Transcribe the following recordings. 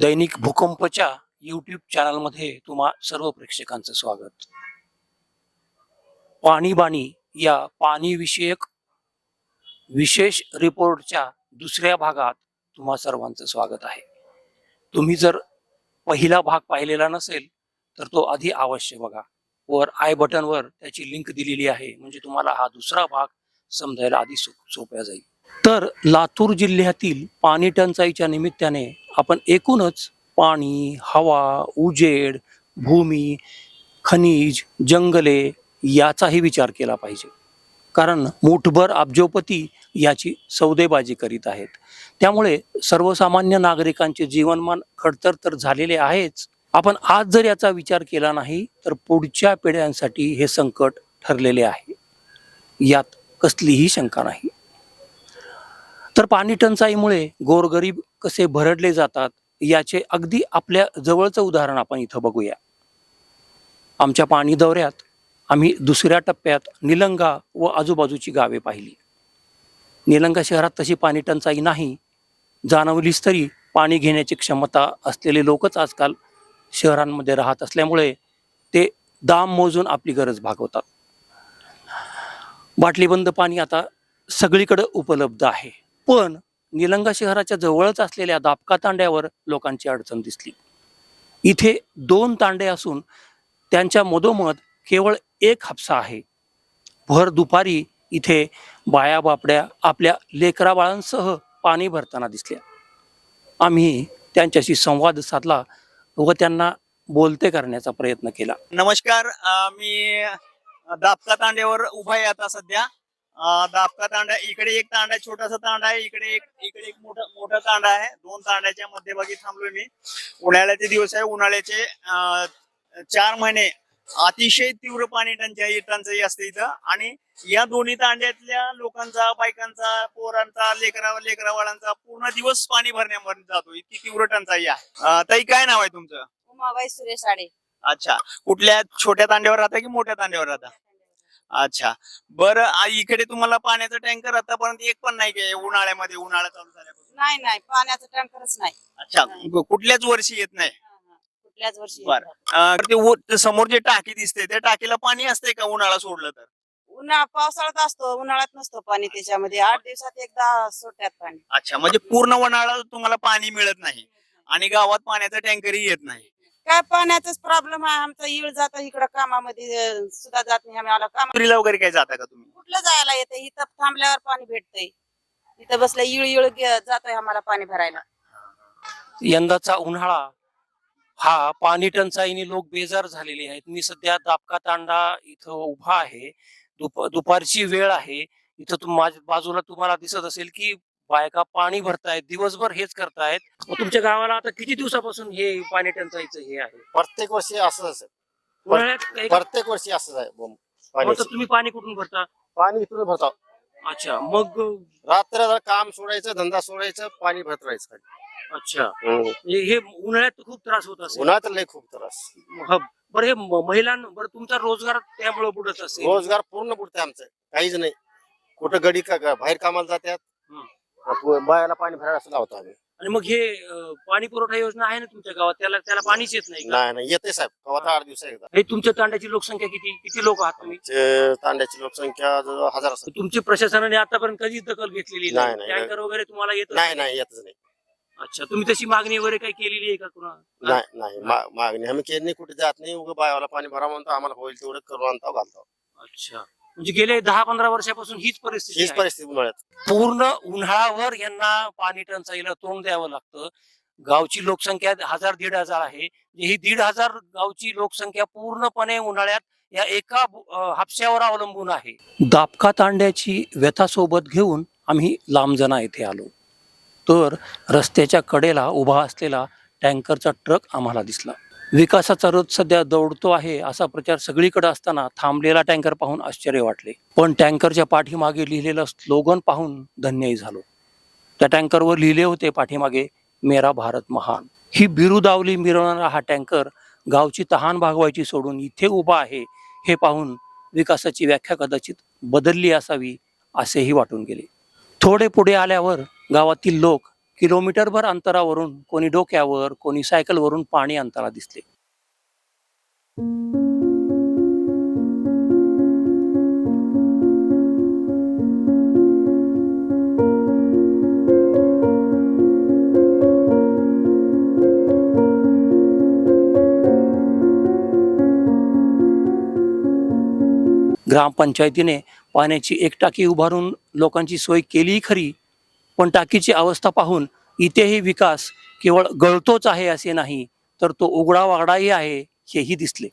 दैनिक भूकंपच्या YouTube चॅनलमध्ये तुम्हा सर्व प्रेक्षकांचं स्वागत. पाणीबाणी या पाणीविषयक विशेष रिपोर्टच्या दुसऱ्या भागात तुम्हा सर्वांचं स्वागत आहे. तुम्ही जर पहिला भाग पाहिलेला नसेल तर तो आधी अवश्य बघा. वर आय बटनवर त्याची लिंक दिलेली आहे. म्हणजे तुम्हाला हा दुसरा भाग समजायला आधी सो सोप्या जाईल. तर लातूर जिल्ह्यातील पाणी टंचाईच्या निमित्ताने आपण एकूणच पाणी हवा उजेड भूमी खनिज जंगले याचाही विचार केला पाहिजे. कारण मुठभर अब्जोपती याची सौदेबाजी करीत आहेत. त्यामुळे सर्वसामान्य नागरिकांचे जीवनमान खडतर तर झालेले आहेच. आपण आज जर याचा विचार केला नाही तर पुढच्या पिढ्यांसाठी हे संकट ठरलेले आहे. यात कसलीही शंका नाही. तर पाणी टंचाईमुळे गोरगरीब कसे भरडले जातात याचे अगदी आपल्या जवळचं उदाहरण आपण इथं बघूया. आमच्या पाणी दौऱ्यात आम्ही दुसऱ्या टप्प्यात निलंगा व आजूबाजूची गावे पाहिली. निलंगा शहरात तशी पाणी टंचाई नाही. जाणवलीच तरी पाणी घेण्याची क्षमता असलेले लोकच आजकाल शहरांमध्ये राहत असल्यामुळे ते दाम मोजून आपली गरज भागवतात. बाटलीबंद पाणी आता सगळीकडे उपलब्ध आहे. पण निलंगा शहराच्या जवळच असलेल्या दापका तांड्यावर लोकांची अडचण दिसली. इथे दोन तांडे असून त्यांच्या मधोमध केवळ एक हापसा आहे. भर दुपारी इथे बाया बापड्या आपल्या लेकरा बाळांसह पाणी भरताना दिसल्या. आम्ही त्यांच्याशी संवाद साधला व त्यांना बोलते करण्याचा प्रयत्न केला. नमस्कार मी दापका तांड्यावर उभा आहे आता सध्या. अं, दापका तांडा इकडे एक तांडा छोटासा तांडा आहे. इकडे एक इकडे एक मोठा मोठा तांडा आहे. दोन तांड्याच्या मध्यभागी थांबलोय मी. उन्हाळ्याचे दिवस आहे. उन्हाळ्याचे चार महिने अतिशय तीव्र पाणी टंचाई टंचाई असते इथं. आणि या दोन्ही तांड्यातल्या लोकांचा बायकांचा पोरांचा लेकरा लेकरावाळांचा पूर्ण दिवस पाणी भरण्यामध्ये जातो. इतकी तीव्र टंचाई आहे. ताई काय नाव आहे तुमचं? उमाबाई सुरेश आडे. अच्छा. कुठल्या छोट्या तांड्यावर राहता की मोठ्या तांड्यावर राहता? अच्छा. बरं आ, इकडे तुम्हाला पाण्याचा टँकर आतापर्यंत एक पण नाही काय उन्हाळ्यामध्ये उन्हाळा चालू झाल्यापासून? नाही नाही पाण्याचं टँकरच नाही. अच्छा कु- कुठल्याच वर्षी येत नाही? कुठल्याच वर्षी बरं. अं, ते समोर जे टाकी दिसते त्या टाकीला पाणी असते का उन्हाळा सोडलं तर? उन्हाळा पावसाळ्यात असतो उन्हाळ्यात नसतो पाणी त्याच्यामध्ये. आठ दिवसात एकदा सोडतात पाणी. अच्छा म्हणजे पूर्ण उन्हाळा तुम्हाला पाणी मिळत नाही. आणि गावात पाण्याचा टँकरही येत नाही. काय पाण्याचाच प्रॉब्लेम आहे? आमचा येळ जात इकडं कामामध्ये अं, सुद्धा जात नाही. आम्हाला काम विहिरीला वगैरे काय जाता का तुम्ही? कुठलं जायला येतं? इथं थांबल्यावर पाणी भेटतंय. इथं बसल्या इळ इळ जातोय आम्हाला पाणी भरायला. यंदाचा उन्हाळा हा पाणी टंचाईने लोक बेजार झालेले आहेत. मी सध्या दापका तांडा इथं उभा आहे. दुप दुपारची वेळ आहे. इथं तुम माझ्या बाजूला तुम्हाला दिसत असेल की बायका पाणी भरतायत दिवसभर हेच करतायत. मग तुमच्या गावाला आता किती दिवसापासून हे पाणी टंचाईचं हे आहे? प्रत्येक वर्षी असंच असेल उन्हाळ्यात काही- प्रत्येक वर्षी असंच आहे बोंब मग तर पाण्याचं. तुम्ही पाणी कुठून भरता? पाणी इथून भरतो. अच्छा मग रात्र काम सोडायचं धंदा सोडायचं पाणी भरत राहायचं. अच्छा. हम्म. हे हे उन्हाळ्यात खूप त्रास होत असेल. उन्हाळ्यात लय खूप त्रास. ह, बरं हे म- महिलां बरं तुमचा रोजगार त्यामुळे बुडत असेल. रोजगार पूर्ण बुडते आमचं. काहीच नाही. कुठं गडी का का- बाहेर कामाला जातात हम्म. बायाला पाणी भरायला असं लावतो आम्ही. आणि मग हे अं, पाणी पुरवठा योजना आहे ना तुमच्या गावात? त्याला त्याला पाणीच येत नाही का? नाही नाही येते साहेब. कवा आठ दिवस एकदा. हे तुमच्या तांड्याची लोकसंख्या किती किती लोक आहात तुम्ही? ते तांड्याची लोकसंख्या जवळ हजार असेल. तुमची प्रशासनाने आतापर्यंत कधीच दखल घेतलेली नाही, नाही, टँकर वगैरे तुम्हाला येत नाही नाही? येतच नाही. अच्छा तुम्ही तशी मागणी वगैरे काही केलेली आहे का कुणा? नाही नाही मा- मागणी आम्ही केली नाही कुठे जात नाही. उगं बायाला पाणी भरा म्हणतो आम्हाला होईल तेवढं करून आणतो घालतो. अच्छा. म्हणजे गेले दहा पंधरा वर्षापासून हीच परिस्थिती हीच आहे. परिस्थिती उन्हाळ्यात पूर्ण उन्हाळ्यावर यांना पाणी टंचाईला तोंड द्यावं लागतं. गावची लोकसंख्या हजार दीड हजार आहे. ही दीड हजार गावची लोकसंख्या पूर्णपणे उन्हाळ्यात या एका अं, हापश्यावर अवलंबून आहे. दापका तांड्याची व्यथा सोबत घेऊन आम्ही लांबजना येथे आलो. तर रस्त्याच्या कडेला उभा असलेला टँकरचा ट्रक आम्हाला दिसला. विकासाचा रथ सध्या दौडतो आहे असा प्रचार सगळीकडे असताना थांबलेला टँकर पाहून आश्चर्य वाटले. पण टँकरच्या पाठीमागे लिहिलेलं स्लोगन पाहून धन्यही झालो. त्या टँकरवर लिहिले होते पाठीमागे मेरा भारत महान. ही बिरुदावली मिरवणारा हा टँकर गावची तहान भागवायची सोडून इथे उभा आहे हे पाहून विकासाची व्याख्या कदाचित बदलली असावी असेही वाटून गेले. थोडे पुढे आल्यावर गावातील लोक किलोमीटरभर अंतरावरून कोणी डोक्यावर कोणी सायकलवरून पाणी अंतराला दिसले. ग्रामपंचायतीने पाण्याची एक टाकी उभारून लोकांची सोय केली खरी. पण टाकीची अवस्था पाहून इथेही विकास केवळ गळतोच आहे असे नाही तर तो उघडावागडाही आहे हेही दिसले.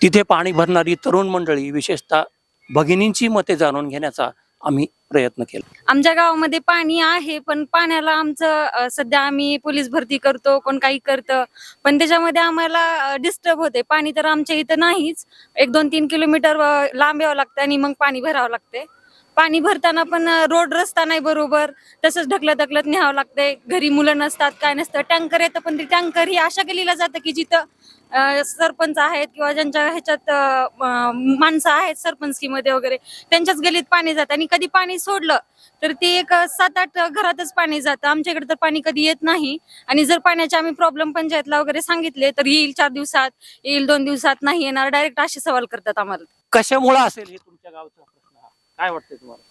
तिथे पाणी भरणारी तरुण मंडळी विशेषतः भगिनींची मते जाणून घेण्याचा आम्ही प्रयत्न केला. आमच्या गावामध्ये पाणी आहे पण पाण्याला आमचं सध्या आम्ही पोलीस भरती करतो कोण काही करतं पण त्याच्यामध्ये आम्हाला डिस्टर्ब होते. पाणी तर आमच्या इथं नाहीच. एक दोन तीन किलोमीटर लांब यावं लागतं आणि मग पाणी भरावं लागते. पाणी भरताना पण रोड रस्ता नाही बरोबर. तसंच ढकलत ढकलत न्यावं लागतंय. घरी मुलं नसतात काय नसतं. टँकर येतं पण ते टँकर ही अशा गलीला जातं की जिथं सरपंच आहेत किंवा ज्यांच्या ह्याच्यात माणसं आहेत सरपंच मध्ये वगैरे त्यांच्याच गलीत पाणी जातं. आणि कधी पाणी सोडलं तर ते एक सात आठ घरातच पाणी जातं. आमच्याकडे तर पाणी कधी येत नाही. आणि जर पाण्याचे आम्ही प्रॉब्लेम पंचायतला वगैरे सांगितले तर येईल चार दिवसात येईल दोन दिवसात नाही येणार. डायरेक्ट असे सवाल करतात आम्हाला. कशामुळे असेल हे तुमच्या गावचं? काय वाटतंय तुम्हाला?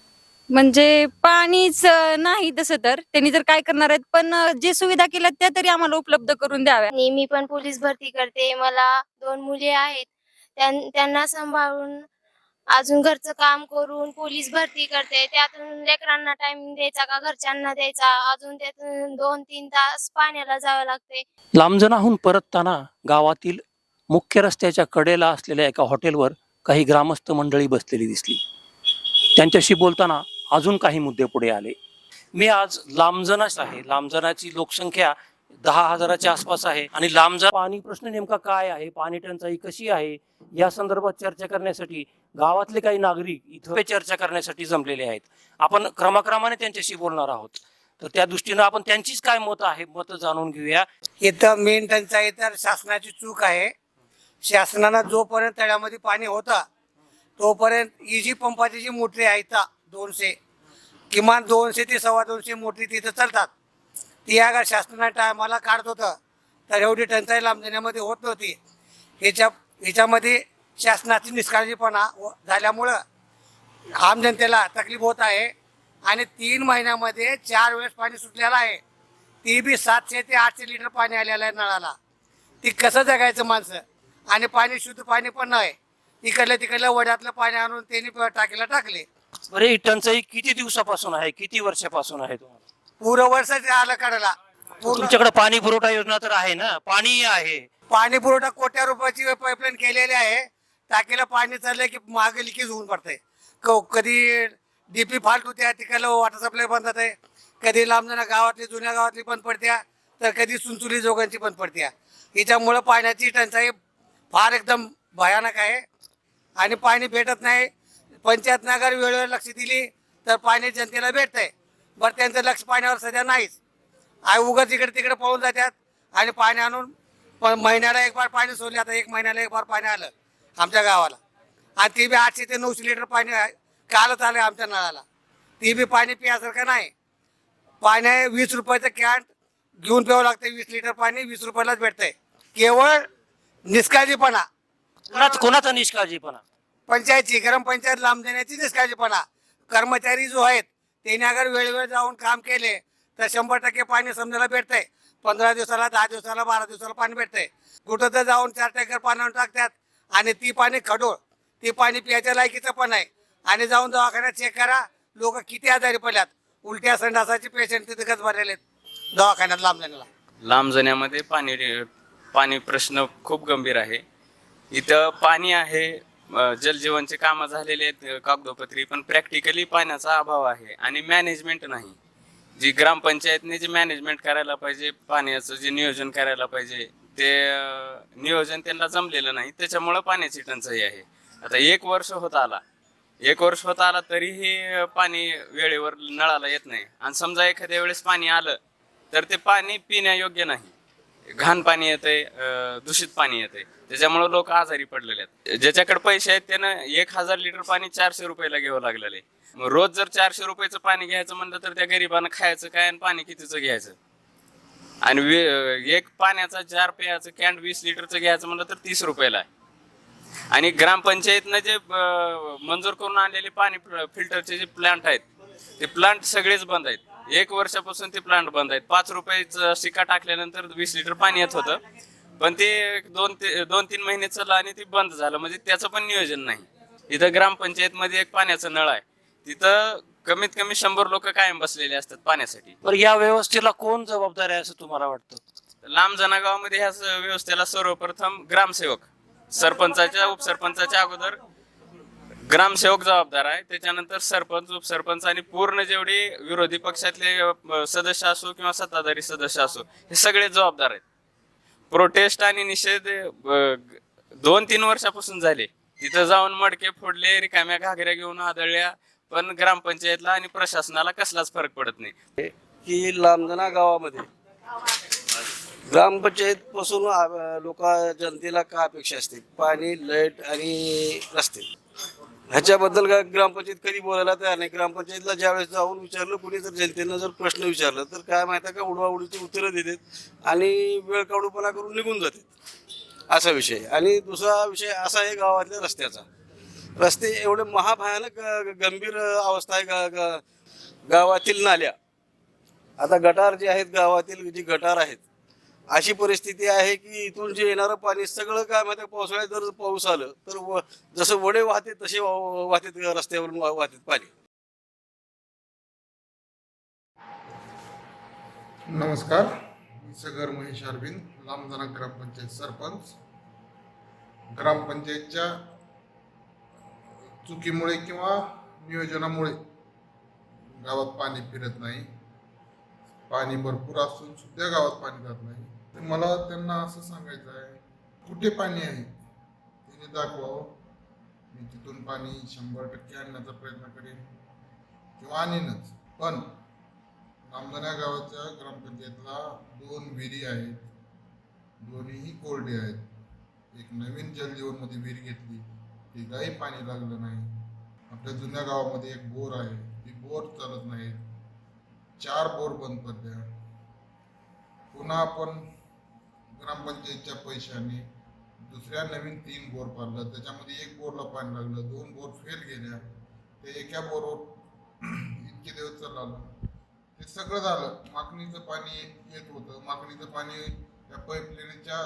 म्हणजे पाणीच अं, नाही तसं तर. त्यांनी तर काय करणार आहेत? पण अं, जे सुविधा केल्यात त्या तरी आम्हाला उपलब्ध करून द्याव्या. आणि मी पण पोलीस भरती करते. मला दोन मुले आहेत. त्यां- त्यांना सांभाळून अजून घरचं काम करून पोलीस भरती करते. त्यातून लेकरांना टाइम द्यायचा का घरच्यांना द्यायचा? अजून त्यातून दोन तीन तास पाण्याला जावं लागते. लांबजणाहून परतताना गावातील मुख्य रस्त्याच्या कडेला असलेल्या एका हॉटेलवर काही ग्रामस्थ मंडळी बसलेली दिसली. त्यांच्याशी बोलताना अजून काही मुद्दे पुढे आले. मी आज लांबजनाच आहे. लांबजनाची लोकसंख्या दहा हजाराच्या आसपास आहे. आणि लांबजा पाणी प्रश्न नेमका काय आहे? पाणी टंचाई कशी आहे? या संदर्भात चर्चा करण्यासाठी गावातले काही नागरिक इथं चर्चा करण्यासाठी जमलेले आहेत. आपण क्रमाक्रमाने त्यांच्याशी बोलणार आहोत. तर त्या दृष्टीनं आपण त्यांचीच काय मत आहे मत जाणून घेऊया. इथं मेन टंचाई तर शासनाची चूक आहे. शासनानं जोपर्यंत तळ्यामध्ये पाणी होतं तोपर्यंत इजी पंपाची जी मोटरी आहेत दोनशे किमान दोनशे ते सव्वा दोनशे मोटरी तिथं चालतात. ती अगर शासनाने टायमाला काढत होतं तर एवढी टंचाई लांब देण्यामध्ये होत नव्हती. ह्याच्या ह्याच्यामध्ये शासनाची निष्काळजीपणा व- झाल्यामुळं आम जनतेला तकलीफ होत आहे. आणि तीन महिन्यामध्ये चार वेळेस पाणी सुटलेलं आहे. ती बी सातशे ते आठशे लिटर पाणी आलेलं आहे नळाला. ती कसं जगायचं माणसं? आणि पाणी शुद्ध पाणी पण नाही. इकडल्या तिकडल्या वड्यातलं पाणी आणून त्यांनी टाकीला टाकले. बरे ही टंचाई किती दिवसापासून आहे? किती वर्षापासून आहे तुम्हाला? पुरं वर्ष आलं काढायला. पूर्ण तुमच्याकडे पाणी पुरवठा योजना तर आहे ना? पाणी आहे. पाणी पुरवठा कोट्या रुपयाची पाईपलाईन केलेली आहे. टाकीला पाणी चाललंय की मागे लिकेज होऊन पडतंय. क- कधी डीपी फाल्ट होत्या तिकडलं वॉटर सप्लाय बंद होते कधी लांबजना गावातली जुन्या गावातली बंद पडत्या तर कधी सुनचुली जोगांची बंद पडत्या. हिच्यामुळं पाण्याची टंचाई फार एकदम भयानक आहे. आणि पाणी भेटत नाही. पंचायत नगर वेळेवर लक्ष दिली तर पाणी जनतेला भेटतंय. बरं त्यांचं लक्ष पाण्यावर सध्या नाहीच. आय उगाच इकडे तिकडे पळून जातात आणि पाणी आणून पण महिन्याला एक बार पाणी सोडले आता एक महिन्याला एक बार पाणी आलं आमच्या गावाला. आणि ती बी आठशे ते नऊशे लिटर पाणी आहे. कालच आलं आमच्या नळाला. ती बी पाणी पियासारखं नाही. पाणी वीस रुपयाचं कॅन. घेऊन प्यावं लागतं वीस लिटर पाणी वीस रुपयालाच भेटतंय. केवळ निष्काळजीपणा. कोणाच कोणाचा निष्काळजीपणा? पंचायतची ग्रामपंचायत लांब देण्याची निष्काळजीपणा. कर्मचारी जो आहेत त्यांनी अगर वेळेवर जाऊन काम केले तर शंभर टक्के पाणी समजायला भेटतंय. पंधरा दिवसाला दहा दिवसाला बारा दिवसाला पाणी भेटतंय. कुठं तर जाऊन चार टँकर पाण्यावर टाकतात आणि ती पाणी खडोळ. ती पाणी पियाच्या लायकीचं पण आहे. आणि जाऊन दवाखान्यात चेक करा लोक किती आजारी पडल्यात. उलट्या संडासाचे पेशंट तिथेच भरलेले आहेत. दवाखान्यात लांब देण्याला लांब जाण्यामध्ये पाणी पाणी प्रश्न खूप गंभीर आहे. इथं पाणी आहे जलजीवनचे कामं झालेले आहेत कागदोपत्री पण प्रॅक्टिकली पाण्याचा अभाव आहे आणि मॅनेजमेंट नाही. जी ग्रामपंचायतने जे मॅनेजमेंट करायला पाहिजे पाण्याचं जे नियोजन करायला पाहिजे ते नियोजन त्यांना जमलेलं नाही त्याच्यामुळं पाण्याची टंचाई आहे. आता एक वर्ष होत आला. एक वर्ष होत आला तरीही पाणी वेळेवर नळाला येत नाही. आणि समजा एखाद्या वेळेस पाणी आलं तर ते पाणी पिण्यायोग्य नाही. घाण पाणी येतंय दूषित पाणी येतंय. त्याच्यामुळे लोक आजारी पडलेले आहेत. ज्याच्याकडे पैसे आहेत त्यानं एक हजार लिटर पाणी चारशे रुपयाला घ्यावं लागलेलं आहे. मग रोज जर चारशे रुपयाचं पाणी घ्यायचं म्हणलं तर त्या गरिबानं खायचं काय आणि पाणी कितीचं घ्यायचं? आणि एक पाण्याचा चार प्यायचं कॅन वीस लिटरचं घ्यायचं म्हणलं तर तीस रुपयाला आहे. आणि ग्रामपंचायतनं जे मंजूर करून आणलेले पाणी फिल्टरचे जे प्लांट आहेत ते प्लांट सगळेच बंद आहेत. एक वर्षापासून ते प्लांट बंद आहेत. पाच रुपयाचं शिका टाकल्यानंतर वीस लिटर पाणी येत होतं. पण ते दोन ते दोन तीन महिने चाललं आणि ते बंद झालं. म्हणजे त्याचं पण नियोजन नाही. इथं ग्रामपंचायतमध्ये एक पाण्याचं नळ आहे. तिथं कमीत कमी शंभर लोक कायम बसलेले असतात पाण्यासाठी. तर या व्यवस्थेला कोण जबाबदार आहे असं तुम्हाला वाटतं? लांब जना गावामध्ये ह्या व्यवस्थेला सर्वप्रथम ग्रामसेवक. सरपंचाच्या उपसरपंचाच्या अगोदर ग्रामसेवक जबाबदार आहे. त्याच्यानंतर सरपंच उपसरपंच आणि पूर्ण जेवढे विरोधी पक्षातले सदस्य असो किंवा सत्ताधारी सदस्य असो हे सगळे जबाबदार आहेत. प्रोटेस्ट आणि निषेध दोन तीन वर्षापासून झाले. तिथं जाऊन मडके फोडले रिकाम्या घागऱ्या घेऊन आदळल्या पण ग्रामपंचायतला आणि प्रशासनाला कसलाच फरक पडत नाही. की लांबजना गावामध्ये. ग्रामपंचायत पासून लोक जनतेला काय अपेक्षा असते? पाणी लाइट आणि रस्ते. ह्याच्याबद्दल काय ग्रामपंचायत कधी बोलायला तयार नाही? ग्रामपंचायतला ज्यावेळेस जाऊन विचारलं कुणी जर जनतेनं जर प्रश्न विचारलं तर काय माहिती आहे का? उडवाउडीची उत्तरं देतात आणि वेळ काढूपणा करून निघून जातात. असा विषय आणि दुसरा विषय असा आहे गावातल्या रस्त्याचा. रस्ते एवढे महाभयानक गंभीर अवस्था आहे गा- गा- गावातील नाल्या. आता गटार जे आहेत गावातील जी गटार आहेत अशी परिस्थिती आहे की इथून जे येणारं पाणी सगळं काय माहिती पावसाळ्यात जर पाऊस आलं तर व- जसं वडे वाहते तसे वा- वाहतेत रस्त्यावरून वा- वाहतेत पाणी. नमस्कार. मी सगर महेश अरविंद लांबजना ग्रामपंचायत सरपंच. ग्रामपंचायतच्या चुकीमुळे किंवा नियोजनामुळे गावात पाणी फिरत नाही. पाणी भरपूर असून सुद्धा गावात पाणी जात नाही. तर मला त्यांना असं सांगायचं आहे कुठे पाणी आहे? तिने दाखवावं. मी तिथून पाणी शंभर टक्के आणण्याचा प्रयत्न करेन. किंवा आणीनच. पण आमदाना गावाच्या ग्रामपंचायतला दोन विहिरी आहेत. दोन्हीही कोरडे आहेत. एक नवीन जलजीवनमध्ये विहीर घेतली. तिलाही पाणी लागलं नाही. आपल्या जुन्या गावामध्ये एक बोर आहे. ती बोर चालत नाहीत. चार बोर बंद पडल्या पुन्हा आपण ग्रामपंचायतच्या पैशाने दुसऱ्या नवीन तीन बोर पाडलं. त्याच्यामध्ये एक बोरला पाणी लागलं दोन बोर फेल गेल्या. ते एका बोरवर इतके दिवस चाललं. ते सगळं झालं. मागणीचं पाणी येत होतं. मागणीचं पाणी त्या पाईपलाईनच्या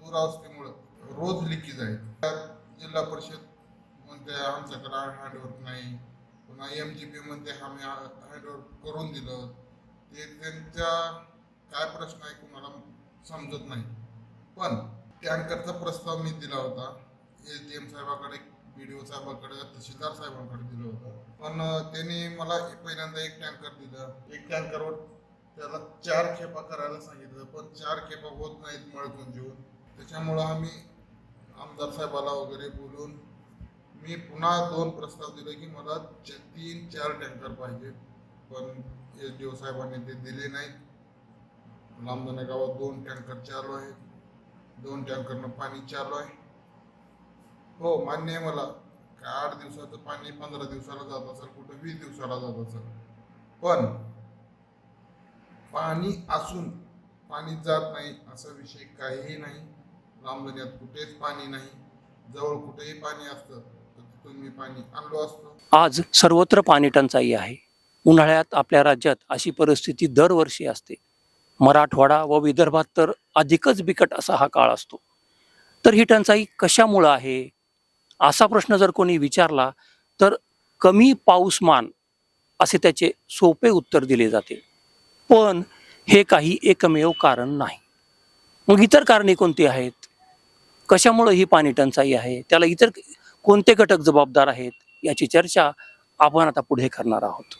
दुरावस्थेमुळं रोज लिकेज आहे. जिल्हा परिषद म्हणते आमच्याकडे हँडवर्क नाही. एम जी पीमध्ये आम्ही हँडओव्हर करून दिलं. ते त्यांचा काय प्रश्न आहे कोणाला समजत नाही. पण टँकरचा प्रस्ताव मी दिला होता. एस डी एम साहेबाकडे बी डी ओ साहेबाकडे तहसीलदार साहेबांकडे दिलं होतं. पण त्यांनी मला पहिल्यांदा एक टँकर दिलं. एक टँकरवर त्याला चार खेपा करायला सांगितलं. पण चार खेपा होत नाहीत मळकून जेवून त्याच्यामुळं आम्ही आमदार साहेबाला वगैरे बोलून मी पुन्हा दोन प्रस्ताव दिले की मला तीन चार टँकर पाहिजे. पण एस डी ओ साहेबांनी ते दिले नाहीत. लांबदाना गावात दोन टँकर चालू आहेत दोन टँकरनं पाणी चालू आहे. हो मान्य आहे मला. काय आठ दिवसाचं पाणी पंधरा दिवसाला जात असेल कुठं वीस दिवसाला जात असेल. पण पाणी असून पाणी जात नाही असा विषय काहीही नाही. लांबण्यात कुठेच पाणी नाही. जवळ कुठेही पाणी असतं. पाणी आणलो असतो. आज सर्वत्र पाणी टंचाई आहे. उन्हाळ्यात आपल्या राज्यात अशी परिस्थिती दरवर्षी असते. मराठवाडा व विदर्भात तर अधिकच बिकट असा हा काळ असतो. तर ही टंचाई कशामुळं आहे? असा प्रश्न जर कोणी विचारला तर कमी पाऊसमान असे त्याचे सोपे उत्तर दिले जाते. पण हे काही एकमेव कारण नाही. मग इतर कारणे कोणती आहेत? कशामुळं ही पाणी टंचाई आहे? त्याला इतर कोणते घटक जबाबदार आहेत याची चर्चा आपण आता पुढे करणार आहोत.